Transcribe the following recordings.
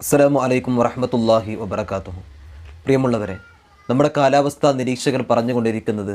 അസ്സലാമു അലൈക്കും വറഹമത്തല്ലാഹി വബർക്കാത്തുഹു പ്രിയമുള്ളവരെ നമ്മുടെ കാലാവസ്ഥാ നിരീക്ഷകർ പറഞ്ഞുകൊണ്ടിരിക്കുന്നത്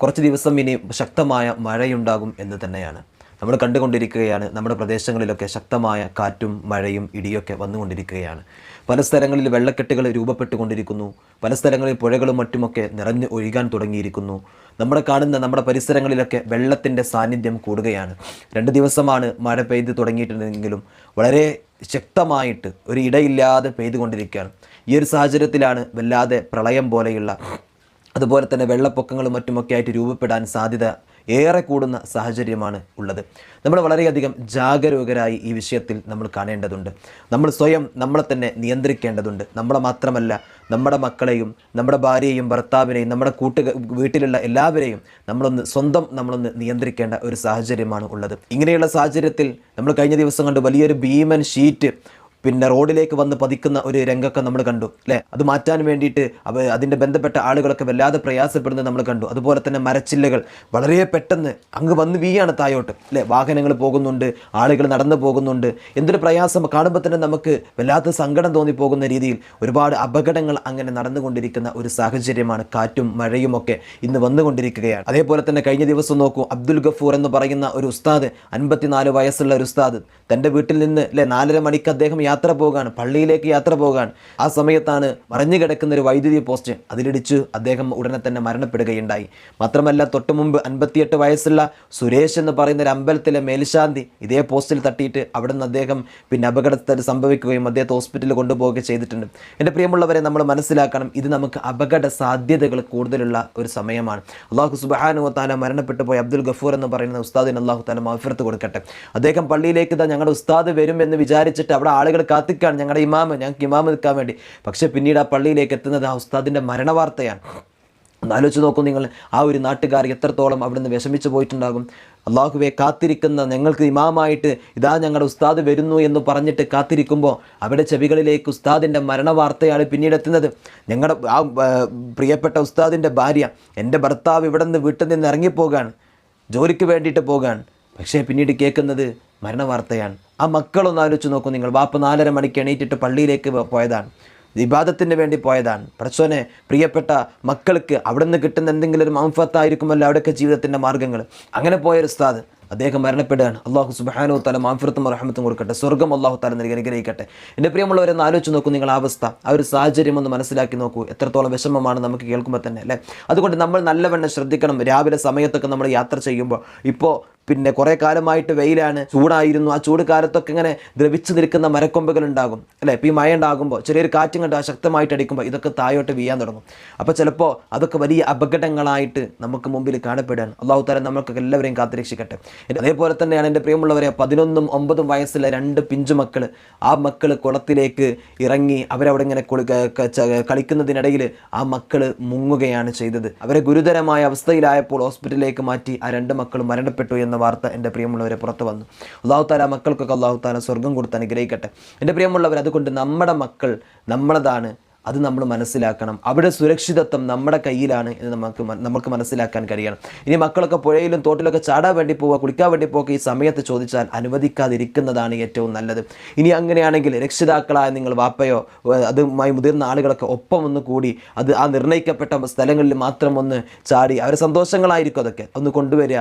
കുറച്ച് ദിവസം ഇനി ശക്തമായ മഴയുണ്ടാകും എന്ന് തന്നെയാണ്. നമ്മൾ കണ്ടുകൊണ്ടിരിക്കുകയാണ് നമ്മുടെ പ്രദേശങ്ങളിലൊക്കെ ശക്തമായ കാറ്റും മഴയും ഇടിയൊക്കെ വന്നുകൊണ്ടിരിക്കുകയാണ്. പല സ്ഥലങ്ങളിൽ വെള്ളക്കെട്ടുകൾ രൂപപ്പെട്ടുകൊണ്ടിരിക്കുന്നു പല സ്ഥലങ്ങളിൽ പുഴകളും മറ്റുമൊക്കെ നിറഞ്ഞു ഒഴുകാൻ തുടങ്ങിയിരിക്കുന്നു. നമ്മുടെ കാണുന്ന നമ്മുടെ പരിസരങ്ങളിലൊക്കെ വെള്ളത്തിന്റെ സാന്നിധ്യം കൂടുകയാണ്. രണ്ട് ദിവസമാണ് മഴ പെയ്ത് തുടങ്ങിയിട്ടുണ്ടെങ്കിലും വളരെ ശക്തമായിട്ട് ഒരു ഇടയില്ലാതെ പെയ്തുകൊണ്ടിരിക്കുകയാണ്. ഈ ഒരു സാഹചര്യത്തിലാണ് വല്ലാതെ പ്രളയം പോലെയുള്ള അതുപോലെ തന്നെ വെള്ളപ്പൊക്കങ്ങളും മറ്റുമൊക്കെ ആയിട്ട് രൂപപ്പെടാൻ സാധ്യത ഏറെ കൂടുന്ന സാഹചര്യമാണ് ഉള്ളത്. നമ്മൾ വളരെയധികം ജാഗരൂകരായി ഈ വിഷയത്തിൽ നമ്മൾ കാണേണ്ടതുണ്ട്. നമ്മൾ സ്വയം നമ്മളെ തന്നെ നിയന്ത്രിക്കേണ്ടതുണ്ട്. നമ്മളെ മാത്രമല്ല നമ്മുടെ മക്കളെയും നമ്മുടെ ഭാര്യയെയും ഭർത്താവിനെയും നമ്മുടെ കൂട്ടുക വീട്ടിലുള്ള എല്ലാവരെയും നമ്മളൊന്ന് സ്വന്തം നമ്മളൊന്ന് നിയന്ത്രിക്കേണ്ട ഒരു സാഹചര്യമാണ് ഉള്ളത്. ഇങ്ങനെയുള്ള സാഹചര്യത്തിൽ നമ്മൾ കഴിഞ്ഞ ദിവസം കണ്ട് വലിയൊരു ഭീമൻ ഷീറ്റ് പിന്നെ റോഡിലേക്ക് വന്ന് പതിക്കുന്ന ഒരു രംഗമൊക്കെ നമ്മൾ കണ്ടു അല്ലേ? അത് മാറ്റാൻ വേണ്ടിയിട്ട് അവ അതിന്റെ ബന്ധപ്പെട്ട ആളുകളൊക്കെ വല്ലാതെ പ്രയാസപ്പെടുന്നത് നമ്മൾ കണ്ടു. അതുപോലെ തന്നെ മരച്ചില്ലകൾ വളരെ പെട്ടെന്ന് അങ്ങ് വന്ന് വീയാണ് തായോട്ട് അല്ലേ? വാഹനങ്ങൾ പോകുന്നുണ്ട് ആളുകൾ നടന്നു പോകുന്നുണ്ട്. എന്തൊരു പ്രയാസം. കാണുമ്പോൾ തന്നെ നമുക്ക് വല്ലാത്ത സങ്കടം തോന്നിപ്പോകുന്ന രീതിയിൽ ഒരുപാട് അപകടങ്ങൾ അങ്ങനെ നടന്നുകൊണ്ടിരിക്കുന്ന ഒരു സാഹചര്യമാണ് കാറ്റും മഴയും ഒക്കെ ഇന്ന് വന്നുകൊണ്ടിരിക്കുകയാണ്. അതേപോലെ തന്നെ കഴിഞ്ഞ ദിവസം നോക്കൂ അബ്ദുൽ ഗഫൂർ എന്ന് പറയുന്ന ഒരു ഉസ്താദ് അൻപത്തിനാല് വയസ്സുള്ള ഒരു ഉസ്താദ് തന്റെ വീട്ടിൽ നിന്ന് അല്ലെ? നാലര മണിക്ക് അദ്ദേഹം യാത്ര പോകാൻ പള്ളിയിലേക്ക് യാത്ര പോകാൻ ആ സമയത്താണ് മറിഞ്ഞു കിടക്കുന്ന ഒരു വൈദ്യുതി പോസ്റ്റ് അതിലിടിച്ച് അദ്ദേഹം ഉടനെ തന്നെ മരണപ്പെടുകയുണ്ടായി. മാത്രമല്ല തൊട്ടു മുമ്പ് അൻപത്തിയെട്ട് വയസ്സുള്ള സുരേഷ് എന്ന് പറയുന്ന ഒരു അമ്പലത്തിലെ മേൽശാന്തി ഇതേ പോസ്റ്റിൽ തട്ടിയിട്ട് അവിടെ നിന്ന് അദ്ദേഹം പിന്നെ അപകടത്തിൽ സംഭവിക്കുകയും അദ്ദേഹത്തെ ഹോസ്പിറ്റലിൽ കൊണ്ടുപോവുകയും ചെയ്തിട്ടുണ്ട്. എന്റെ പ്രിയമുള്ളവരെ നമ്മൾ മനസ്സിലാക്കണം ഇത് നമുക്ക് അപകട സാധ്യതകൾ കൂടുതലുള്ള ഒരു സമയമാണ്. അള്ളാഹു സുബാനു താല മരണപ്പെട്ടു പോയ അബ്ദുൽ ഗഫൂർ എന്ന് പറയുന്ന ഉസ്താദിന് അള്ളാഹു താല മഫിറത്ത് കൊടുക്കട്ടെ. അദ്ദേഹം പള്ളിയിലേക്ക് ഞങ്ങളുടെ ഉസ്താദ് വരും എന്ന് വിചാരിച്ചിട്ട് അവിടെ ആളുകൾ കാത്തിക്കാണ്. ഞങ്ങളുടെ ഇമാമ് ഞങ്ങൾക്ക് ഇമാമ് നിൽക്കാൻ വേണ്ടി. പക്ഷേ പിന്നീട് ആ പള്ളിയിലേക്ക് എത്തുന്നത് ആ ഉസ്താദിന്റെ മരണവാർത്തയാണ്. ഒന്ന് ആലോചിച്ച് നോക്കൂ നിങ്ങൾ. ആ ഒരു നാട്ടുകാർ എത്രത്തോളം അവിടുന്ന് വിഷമിച്ചു പോയിട്ടുണ്ടാകും. അള്ളാഹുവെ കാത്തിരിക്കുന്ന ഞങ്ങൾക്ക് ഇമാമായിട്ട് ഇതാ ഞങ്ങളുടെ ഉസ്താദ് വരുന്നു എന്ന് പറഞ്ഞിട്ട് കാത്തിരിക്കുമ്പോൾ അവിടെ ചെവികളിലേക്ക് ഉസ്താദിന്റെ മരണവാർത്തയാണ് പിന്നീട് എത്തുന്നത്. ഞങ്ങളുടെ ആ പ്രിയപ്പെട്ട ഉസ്താദിന്റെ ഭാര്യ എന്റെ ഭർത്താവ് ഇവിടെ നിന്ന് വീട്ടിൽ നിന്ന് ഇറങ്ങിപ്പോകാണ്. ജോലിക്ക് വേണ്ടിയിട്ട് പോകാൻ പക്ഷേ പിന്നീട് കേൾക്കുന്നത് മരണവാർത്തയാണ്. ആ മക്കളൊന്ന് ആലോചിച്ച് നോക്കൂ നിങ്ങൾ. വാപ്പ നാലര മണിക്ക് എണീറ്റിട്ട് പള്ളിയിലേക്ക് പോയതാണ്. വിവാദത്തിന് വേണ്ടി പോയതാണ്. പടച്ചോനെ പ്രിയപ്പെട്ട മക്കൾക്ക് അവിടെ നിന്ന് കിട്ടുന്ന എന്തെങ്കിലും ഒരു മംഫത്തായിരിക്കുമല്ലോ അവിടെയൊക്കെ ജീവിതത്തിന്റെ മാർഗങ്ങൾ അങ്ങനെ പോയൊരു ഉസ്താദ് അദ്ദേഹം മരണപ്പെടുകയാണ്. അള്ളാഹു സുബാനോ തല മാഫിറത്തും റഹമത്തും കൊടുക്കട്ടെ. സ്വർഗം അള്ളാഹു തല നൽകി അനുഗ്രഹിക്കട്ടെ. എന്റെ പ്രിയമുള്ളവരെന്ന് ആലോചിച്ച് നോക്കൂ നിങ്ങൾ അവസ്ഥ. ആ ഒരു സാഹചര്യം ഒന്ന് മനസ്സിലാക്കി നോക്കൂ. എത്രത്തോളം വിഷമമാണ് നമുക്ക് കേൾക്കുമ്പോൾ തന്നെ അല്ലേ? അതുകൊണ്ട് നമ്മൾ നല്ലവണ്ണം ശ്രദ്ധിക്കണം. രാവിലെ സമയത്തൊക്കെ നമ്മൾ യാത്ര ചെയ്യുമ്പോൾ ഇപ്പോൾ പിന്നെ കുറേ കാലമായിട്ട് വെയിലാണ് ചൂടായിരുന്നു. ആ ചൂട് കാലത്തൊക്കെ ഇങ്ങനെ ദ്രവിച്ചു നിൽക്കുന്ന മരക്കൊമ്പുകൾ ഉണ്ടാകും അല്ലേ? ഇപ്പോൾ ഈ മഴ ഉണ്ടാകുമ്പോൾ ചെറിയൊരു കാറ്റും കണ്ട് ശക്തമായിട്ട് അടിക്കുമ്പോൾ ഇതൊക്കെ താഴോട്ട് വീയാൻ തുടങ്ങും. അപ്പോൾ ചിലപ്പോൾ അതൊക്കെ വലിയ അപകടങ്ങളായിട്ട് നമുക്ക് മുമ്പിൽ കാണപ്പെടുകയാണ്. അള്ളാഹു താല നമുക്ക് എല്ലാവരെയും കാത്തുരക്ഷിക്കട്ടെ. അതേപോലെ തന്നെയാണ് എന്റെ പ്രിയമുള്ളവരെ പതിനൊന്നും ഒമ്പതും വയസ്സിലെ രണ്ട് പിഞ്ചു മക്കൾ ആ മക്കൾ കുളത്തിലേക്ക് ഇറങ്ങി അവരവിടെ ഇങ്ങനെ കളിക്കുന്നതിനിടയിൽ ആ മക്കൾ മുങ്ങുകയാണ് ചെയ്തത്. അവരെ ഗുരുതരമായ അവസ്ഥയിലായപ്പോൾ ഹോസ്പിറ്റലിലേക്ക് മാറ്റി ആ രണ്ട് മക്കളും മരണപ്പെട്ടു എന്ന വാർത്ത എന്റെ പ്രിയമുള്ളവരെ പുറത്തു വന്നു. അള്ളാഹു താല മക്കൾക്കൊക്കെ അള്ളാഹു താല സ്വർഗം കൊടുത്ത് അനുഗ്രഹിക്കട്ടെ. എന്റെ പ്രിയമുള്ളവർ അതുകൊണ്ട് നമ്മുടെ മക്കൾ നമ്മളതാണ് അത് നമ്മൾ മനസ്സിലാക്കണം. അവിടെ സുരക്ഷിതത്വം നമ്മുടെ കയ്യിലാണ് എന്ന് നമുക്ക് നമുക്ക് മനസ്സിലാക്കാൻ കഴിയണം. ഇനി മക്കളൊക്കെ പുഴയിലും തോട്ടിലൊക്കെ ചാടാൻ വേണ്ടി പോവുക കുളിക്കാൻ വേണ്ടി പോവുക ഈ സമയത്ത് ചോദിച്ചാൽ അനുവദിക്കാതിരിക്കുന്നതാണ് ഏറ്റവും നല്ലത്. ഇനി അങ്ങനെയാണെങ്കിൽ രക്ഷിതാക്കളായ നിങ്ങൾ വാപ്പയോ അതുമായി മുതിർന്ന ആളുകളൊക്കെ ഒപ്പം ഒന്ന് കൂടി അത് ആ നിർണയിക്കപ്പെട്ട സ്ഥലങ്ങളിൽ മാത്രം ഒന്ന് ചാടി അവരെ സന്തോഷങ്ങളായിരിക്കും അതൊക്കെ. ഒന്ന് കൊണ്ടുവരിക.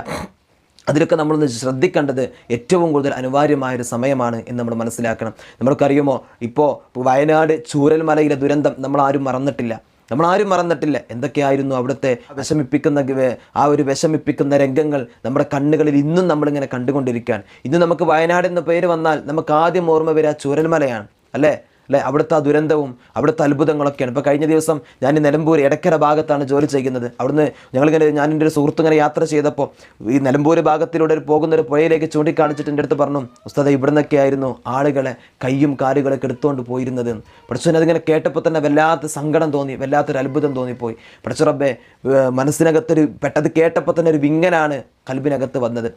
അതിലൊക്കെ നമ്മളൊന്ന് ശ്രദ്ധിക്കേണ്ടത് ഏറ്റവും കൂടുതൽ അനിവാര്യമായ ഒരു സമയമാണ് എന്ന് നമ്മൾ മനസ്സിലാക്കണം. നമ്മൾക്കറിയുമോ? ഇപ്പോൾ വയനാട് ചൂരൽമലയിലെ ദുരന്തം നമ്മൾ ആരും മറന്നിട്ടില്ല. നമ്മൾ ആരും മറന്നിട്ടില്ല. എന്തൊക്കെയായിരുന്നു അവിടുത്തെ വിഷമിപ്പിക്കുന്ന ആ ഒരു വിഷമിപ്പിക്കുന്ന രംഗങ്ങൾ നമ്മുടെ കണ്ണുകളിൽ ഇന്നും നമ്മളിങ്ങനെ കണ്ടുകൊണ്ടിരിക്കുകയാണ്. ഇന്ന് നമുക്ക് വയനാട് എന്ന പേര് വന്നാൽ നമുക്ക് ആദ്യം ഓർമ്മ വരിക ചൂരൽമലയാണ്. അല്ലേ? അല്ലെ? അവിടുത്തെ ആ ദുരന്തവും അവിടുത്തെ അത്ഭുതങ്ങളൊക്കെയാണ്. ഇപ്പോൾ കഴിഞ്ഞ ദിവസം ഞാൻ ഈ നിലമ്പൂർ എടക്കര ഭാഗത്താണ് ജോലി ചെയ്യുന്നത്. അവിടുന്ന് ഞങ്ങളിങ്ങനെ ഞാൻ എന്റെ ഒരു സുഹൃത്തുങ്ങനെ യാത്ര ചെയ്തപ്പോൾ ഈ നിലമ്പൂർ ഭാഗത്തിലൂടെ ഒരു പോകുന്ന ഒരു പുഴയിലേക്ക് ചൂണ്ടിക്കാണിച്ചിട്ട് എന്റെ അടുത്ത് പറഞ്ഞു ഉസ്താദ ഇവിടെ നിന്നൊക്കെയായിരുന്നു ആളുകളെ കയ്യും കാലുകളൊക്കെ എടുത്തുകൊണ്ട് പോയിരുന്നത്. പഠിച്ചു അതിങ്ങനെ കേട്ടപ്പോൾ തന്നെ വല്ലാത്ത സങ്കടം തോന്നി വല്ലാത്തൊരു അത്ഭുതം തോന്നിപ്പോയി. പഠിച്ചു റബ്ബെ മനസ്സിനകത്തൊരു പെട്ടത് കേട്ടപ്പോൾ തന്നെ ഒരു വിങ്ങനാണ് കൽബിനകത്ത് വന്നത്.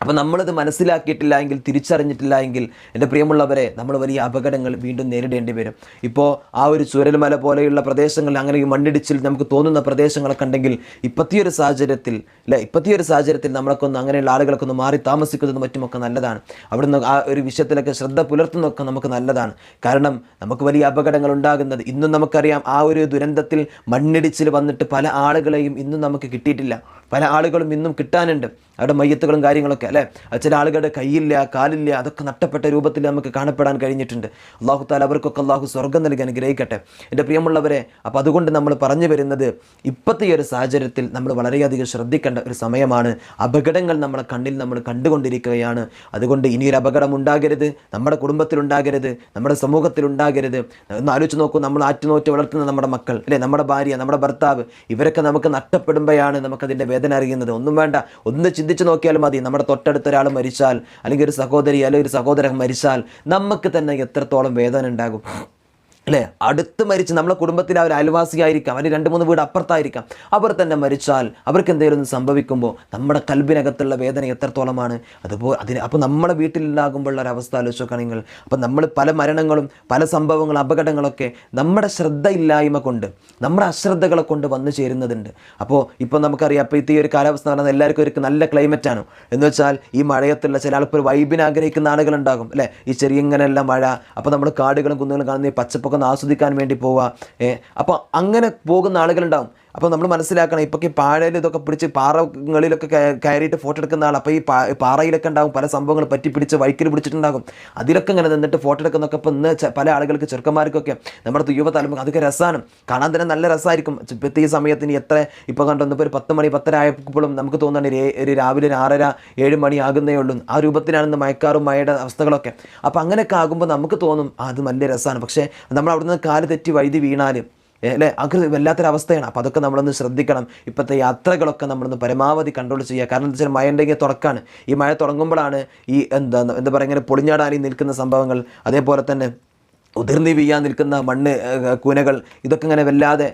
അപ്പോൾ നമ്മളത് മനസ്സിലാക്കിയിട്ടില്ല എങ്കിൽ തിരിച്ചറിഞ്ഞിട്ടില്ല എങ്കിൽ എന്റെ പ്രിയമുള്ളവരെ നമ്മൾ വലിയ അപകടങ്ങൾ വീണ്ടും നേരിടേണ്ടി വരും. ഇപ്പോൾ ആ ഒരു ചുരൽമല പോലെയുള്ള പ്രദേശങ്ങൾ അങ്ങനെ ഈ മണ്ണിടിച്ചിൽ നമുക്ക് തോന്നുന്ന പ്രദേശങ്ങളൊക്കെ ഉണ്ടെങ്കിൽ ഇപ്പത്തിയൊരു സാഹചര്യത്തിൽ അല്ലെ ഇപ്പത്തിയൊരു സാഹചര്യത്തിൽ നമ്മളൊക്കെ അങ്ങനെയുള്ള ആളുകളൊക്കെ ഒന്ന് മാറി താമസിക്കുന്നതും മറ്റുമൊക്കെ നല്ലതാണ്. അവിടുന്ന് ആ ഒരു വിഷയത്തിലൊക്കെ ശ്രദ്ധ പുലർത്തുന്നതൊക്കെ നമുക്ക് നല്ലതാണ്. കാരണം നമുക്ക് വലിയ അപകടങ്ങൾ ഉണ്ടാകുന്നത് ഇന്നും നമുക്കറിയാം ആ ഒരു ദുരന്തത്തിൽ മണ്ണിടിച്ചിൽ വന്നിട്ട് പല ആളുകളെയും ഇന്നും നമുക്ക് കിട്ടിയിട്ടില്ല. പല ആളുകളും ഇന്നും കിട്ടാനുണ്ട്. അവിടെ മയ്യത്തുകളും കാര്യങ്ങളൊക്കെ. അല്ലേ? ചില ആളുകളുടെ കൈയില്ല കാലില്ല അതൊക്കെ നഷ്ടപ്പെട്ട രൂപത്തിൽ നമുക്ക് കാണപ്പെടാൻ കഴിഞ്ഞിട്ടുണ്ട്. അള്ളാഹു താല അവർക്കൊക്കെ അള്ളാഹു സ്വർഗം നൽകി അനുഗ്രഹിക്കട്ടെ. എന്റെ പ്രിയമുള്ളവരെ അപ്പോൾ അതുകൊണ്ട് നമ്മൾ പറഞ്ഞു വരുന്നത് ഇപ്പോഴത്തെ ഈ ഒരു സാഹചര്യത്തിൽ നമ്മൾ വളരെയധികം ശ്രദ്ധിക്കേണ്ട ഒരു സമയമാണ്. അപകടങ്ങൾ നമ്മളെ കണ്ണിൽ നമ്മൾ കണ്ടുകൊണ്ടിരിക്കുകയാണ്. അതുകൊണ്ട് ഇനിയൊരു അപകടം ഉണ്ടാകരുത്. നമ്മുടെ കുടുംബത്തിലുണ്ടാകരുത് നമ്മുടെ സമൂഹത്തിലുണ്ടാകരുത് ഒന്ന് ആലോചിച്ച് നോക്കൂ നമ്മൾ ആറ്റുനോറ്റ് വളർത്തുന്ന നമ്മുടെ മക്കൾ അല്ലേ? നമ്മുടെ ഭാര്യ നമ്മുടെ ഭർത്താവ് ഇവരൊക്കെ നമുക്ക് നഷ്ടപ്പെടുമ്പോഴാണ് നമുക്കതിന്റെ വേദന അറിയുന്നത്. ഒന്നും വേണ്ട. ഒന്ന് ചിന്തിച്ച് നോക്കിയാൽ മതി. നമ്മുടെ തൊട്ടടുത്ത ഒരാൾ മരിച്ചാൽ അല്ലെങ്കിൽ ഒരു സഹോദരി അല്ലെങ്കിൽ ഒരു സഹോദരൻ മരിച്ചാൽ നമുക്ക് തന്നെ എത്രത്തോളം വേദന ഉണ്ടാകും? അല്ലേ? അടുത്ത് മരിച്ച് നമ്മളെ കുടുംബത്തിൽ അവർ അയൽവാസിയായിരിക്കാം. അവർ രണ്ട് മൂന്ന് വീട് അപ്പുറത്തായിരിക്കാം. അവർ തന്നെ മരിച്ചാൽ അവർക്ക് എന്തെങ്കിലും സംഭവിക്കുമ്പോൾ നമ്മുടെ കൽബിനകത്തുള്ള വേദന എത്രത്തോളമാണ്? അതുപോലെ അതിന് അപ്പോൾ നമ്മുടെ വീട്ടിലുണ്ടാകുമ്പോഴുള്ള ഒരു അവസ്ഥ നോക്കുകയാണെങ്കിൽ അപ്പോൾ നമ്മൾ പല മരണങ്ങളും പല സംഭവങ്ങളും അപകടങ്ങളൊക്കെ നമ്മുടെ ശ്രദ്ധയില്ലായ്മ കൊണ്ട് നമ്മുടെ അശ്രദ്ധകളെ കൊണ്ട് വന്നു ചേരുന്നതുണ്ട്. അപ്പോൾ ഇപ്പോൾ നമുക്കറിയാം അപ്പോൾ ഈ ഒരു കാലാവസ്ഥ എന്ന് പറയുന്നത് എല്ലാവർക്കും ഒരു നല്ല ക്ലൈമറ്റാണ് എന്ന് വെച്ചാൽ ഈ മഴയത്തുള്ള ചില ആൾക്കൊരു വൈബിന് ആഗ്രഹിക്കുന്ന ആളുകളുണ്ടാകും അല്ലേ? ഈ ചെറിയ ഇങ്ങനെയെല്ലാം മഴ അപ്പോൾ നമ്മൾ കാടുകളും കുന്നുകളും കാണുന്ന ഈ പച്ചപ്പൊക്കെ ഒന്ന് ആസ്വദിക്കാൻ വേണ്ടി പോവുക. അപ്പോൾ അങ്ങനെ പോകുന്ന ആളുകളുണ്ടാവും. അപ്പോൾ നമ്മൾ മനസ്സിലാക്കണം ഇപ്പോൾ പാഴയിൽ ഇതൊക്കെ പിടിച്ച് പാറകളിലൊക്കെ കയ- കയറിയിട്ട് ഫോട്ടോ എടുക്കുന്ന ആൾ അപ്പോൾ ഈ പാറയിലൊക്കെ ഉണ്ടാകും പല സംഭവങ്ങൾ പറ്റി പിടിച്ച് വൈക്കിൽ പിടിച്ചിട്ടുണ്ടാകും. അതിലൊക്കെ ഇങ്ങനെ നിന്നിട്ട് ഫോട്ടോ എടുക്കുന്നൊക്കെ ഇപ്പം ഇന്ന് പല ആളുകൾക്ക് ചെറുക്കന്മാർക്കൊക്കെ നമ്മുടെ യുവ തലമുറ അതൊക്കെ രസമാണ് കാണാൻ തന്നെ നല്ല രസമായിരിക്കും ഇപ്പോഴത്തെ ഈ സമയത്തിന് എത്ര ഇപ്പോൾ കണ്ടു ഒരു പത്ത് മണി പത്തര ആയപ്പോഴും നമുക്ക് തോന്നുന്നുണ്ട് ഒരു രാവിലെ ഒരു ആറര ഏഴ് മണി ആകുന്നേ ഉള്ളൂ. ആ രൂപത്തിലാണ് ഇന്ന് മയക്കാറും മഴയുടെ അവസ്ഥകളൊക്കെ. അപ്പോൾ അങ്ങനെയൊക്കെ ആകുമ്പോൾ നമുക്ക് തോന്നും അത് നല്ല രസമാണ് പക്ഷേ നമ്മൾ അവിടുന്ന് കാൽ തെറ്റി വൈദ്യുതി വീണാൽ അല്ലേ? അത് വല്ലാത്തൊരവസ്ഥയാണ്. അപ്പോൾ അതൊക്കെ നമ്മളൊന്ന് ശ്രദ്ധിക്കണം. ഇപ്പോഴത്തെ യാത്രകളൊക്കെ നമ്മളൊന്ന് പരമാവധി കൺട്രോൾ ചെയ്യുക. കാരണം എന്താ വെച്ചാൽ മഴ ഉണ്ടെങ്കിൽ തുറക്കാണ് ഈ മഴ തുടങ്ങുമ്പോഴാണ് ഈ എന്താ എന്താ പറയുക ഇങ്ങനെ പൊളിഞ്ഞാടാനി നിൽക്കുന്ന സംഭവങ്ങൾ. അതേപോലെ തന്നെ ഉതിർന്നി വീഴാൻ നിൽക്കുന്ന മണ്ണ് കൂനകൾ ഇതൊക്കെ ഇങ്ങനെ വല്ലാതെ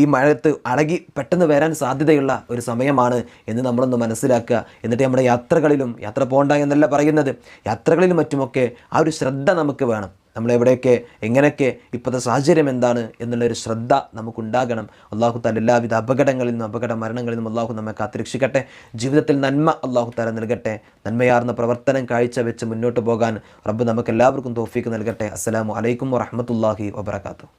ഈ മഴത്ത് അടകി പെട്ടെന്ന് വരാൻ സാധ്യതയുള്ള ഒരു സമയമാണ് എന്ന് നമ്മളൊന്ന് മനസ്സിലാക്കുക. എന്നിട്ട് നമ്മുടെ യാത്രകളിലും യാത്ര പോകണ്ട എന്നല്ല പറയുന്നത് യാത്രകളിലും മറ്റുമൊക്കെ ആ ഒരു ശ്രദ്ധ നമുക്ക് വേണം. നമ്മൾ എവിടെയൊക്കെ എങ്ങനെയൊക്കെ ഇപ്പോഴത്തെ സാഹചര്യം എന്താണ് എന്നുള്ളൊരു ശ്രദ്ധ നമുക്കുണ്ടാകണം. അള്ളാഹു താല എല്ലാവിധ അപകടങ്ങളിൽ നിന്നും അപകട മരണങ്ങളിൽ നിന്നും അള്ളാഹു നമ്മെ കാത്തിരക്ഷിക്കട്ടെ. ജീവിതത്തിൽ നന്മ അള്ളാഹു താല നൽകട്ടെ. നന്മയാർന്ന പ്രവർത്തനം കാഴ്ച വെച്ച് മുന്നോട്ട് പോകാൻ റബ്ബ് നമുക്ക് എല്ലാവർക്കും തോഫീക്ക് നൽകട്ടെ. അസ്സലാമു അലൈക്കും വറഹമത്തല്ലാഹി വബർക്കാത്തു